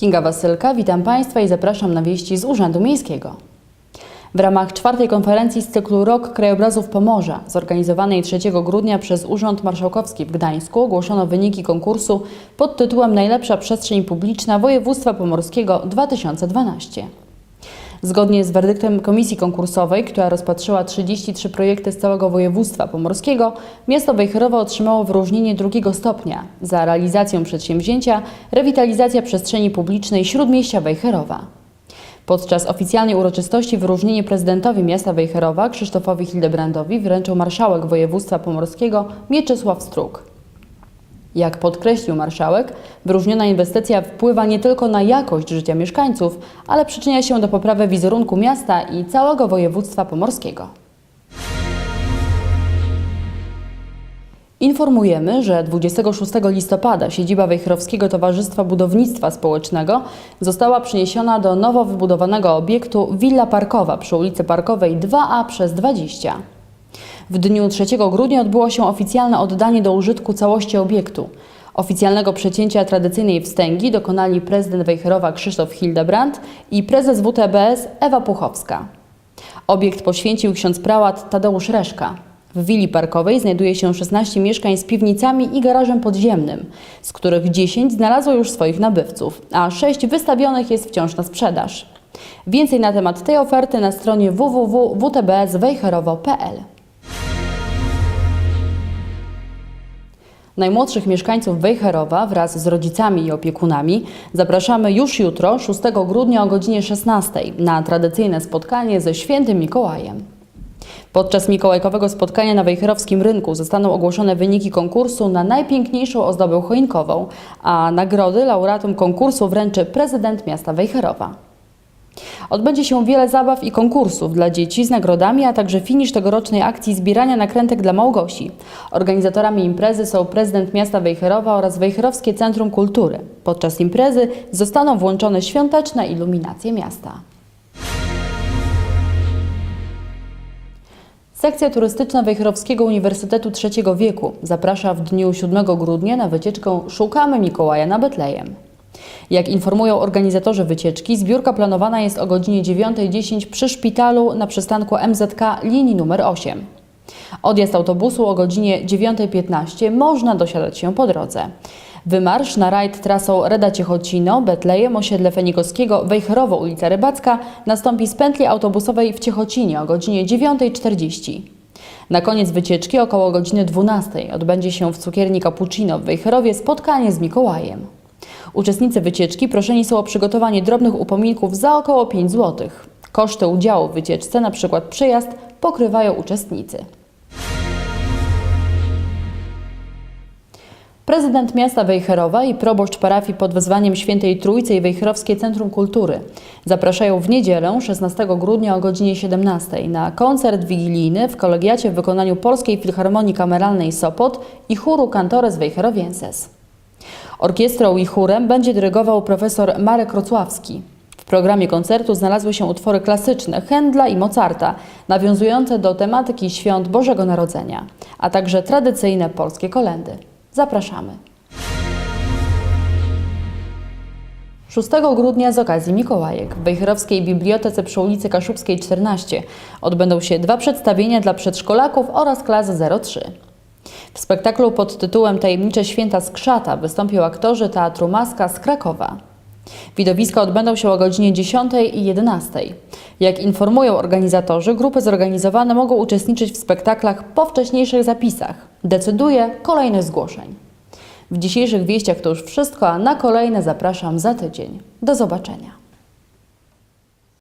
Kinga Wasylka, witam Państwa i zapraszam na wieści z Urzędu Miejskiego. W ramach czwartej konferencji z cyklu Rok Krajobrazów Pomorza, zorganizowanej 3 grudnia przez Urząd Marszałkowski w Gdańsku, ogłoszono wyniki konkursu pod tytułem Najlepsza przestrzeń publiczna województwa pomorskiego 2012. Zgodnie z werdyktem komisji konkursowej, która rozpatrzyła 33 projekty z całego województwa pomorskiego, miasto Wejherowo otrzymało wyróżnienie drugiego stopnia za realizację przedsięwzięcia Rewitalizacja przestrzeni publicznej Śródmieścia Wejherowa. Podczas oficjalnej uroczystości wyróżnienie prezydentowi miasta Wejherowa Krzysztofowi Hildebrandowi wręczył marszałek województwa pomorskiego Mieczysław Struk. Jak podkreślił marszałek, wyróżniona inwestycja wpływa nie tylko na jakość życia mieszkańców, ale przyczynia się do poprawy wizerunku miasta i całego województwa pomorskiego. Informujemy, że 26 listopada siedziba Wejherowskiego Towarzystwa Budownictwa Społecznego została przeniesiona do nowo wybudowanego obiektu Willa Parkowa przy ulicy Parkowej 2A przez 20. W dniu 3 grudnia odbyło się oficjalne oddanie do użytku całości obiektu. Oficjalnego przecięcia tradycyjnej wstęgi dokonali prezydent Wejherowa Krzysztof Hildebrand i prezes WTBS Ewa Puchowska. Obiekt poświęcił ksiądz prałat Tadeusz Reszka. W willi parkowej znajduje się 16 mieszkań z piwnicami i garażem podziemnym, z których 10 znalazło już swoich nabywców, a 6 wystawionych jest wciąż na sprzedaż. Więcej na temat tej oferty na stronie www.wtbswejherowo.pl. Najmłodszych mieszkańców Wejherowa wraz z rodzicami i opiekunami zapraszamy już jutro, 6 grudnia o godzinie 16 na tradycyjne spotkanie ze świętym Mikołajem. Podczas mikołajkowego spotkania na Wejherowskim Rynku zostaną ogłoszone wyniki konkursu na najpiękniejszą ozdobę choinkową, a nagrody laureatom konkursu wręczy prezydent miasta Wejherowa. Odbędzie się wiele zabaw i konkursów dla dzieci z nagrodami, a także finisz tegorocznej akcji zbierania nakrętek dla Małgosi. Organizatorami imprezy są prezydent miasta Wejherowa oraz Wejherowskie Centrum Kultury. Podczas imprezy zostaną włączone świąteczne iluminacje miasta. Sekcja turystyczna Wejherowskiego Uniwersytetu Trzeciego Wieku zaprasza w dniu 7 grudnia na wycieczkę Szukamy Mikołaja na Betlejem. Jak informują organizatorzy wycieczki, zbiórka planowana jest o godzinie 9.10 przy szpitalu na przystanku MZK linii numer 8. Odjazd autobusu o godzinie 9.15 można dosiadać się po drodze. Wymarsz na rajd trasą Reda Ciechocino, Betlejem, osiedle Fenikowskiego, Wejherowo, ulica Rybacka nastąpi z pętli autobusowej w Ciechocinie o godzinie 9.40. Na koniec wycieczki około godziny 12 odbędzie się w cukierni Cappuccino w Wejherowie spotkanie z Mikołajem. Uczestnicy wycieczki proszeni są o przygotowanie drobnych upominków za około 5 zł. Koszty udziału w wycieczce, np. przyjazd, pokrywają uczestnicy. Prezydent miasta Wejherowa i proboszcz parafii pod wezwaniem Świętej Trójcy i Wejherowskie Centrum Kultury zapraszają w niedzielę 16 grudnia o godzinie 17 na koncert wigilijny w kolegiacie w wykonaniu Polskiej Filharmonii Kameralnej Sopot i chóru Cantores Wejherowienses. Orkiestrą i chórem będzie dyrygował profesor Marek Rocławski. W programie koncertu znalazły się utwory klasyczne Händla i Mozarta, nawiązujące do tematyki świąt Bożego Narodzenia, a także tradycyjne polskie kolendy. Zapraszamy. 6 grudnia z okazji Mikołajek w Wejherowskiej Bibliotece przy ulicy Kaszubskiej 14 odbędą się dwa przedstawienia dla przedszkolaków oraz klas 03. W spektaklu pod tytułem Tajemnicze Święta Skrzata wystąpią aktorzy Teatru Maska z Krakowa. Widowiska odbędą się o godzinie 10 i 11. Jak informują organizatorzy, grupy zorganizowane mogą uczestniczyć w spektaklach po wcześniejszych zapisach. Decyduje kolejność zgłoszeń. W dzisiejszych wieściach to już wszystko, a na kolejne zapraszam za tydzień. Do zobaczenia.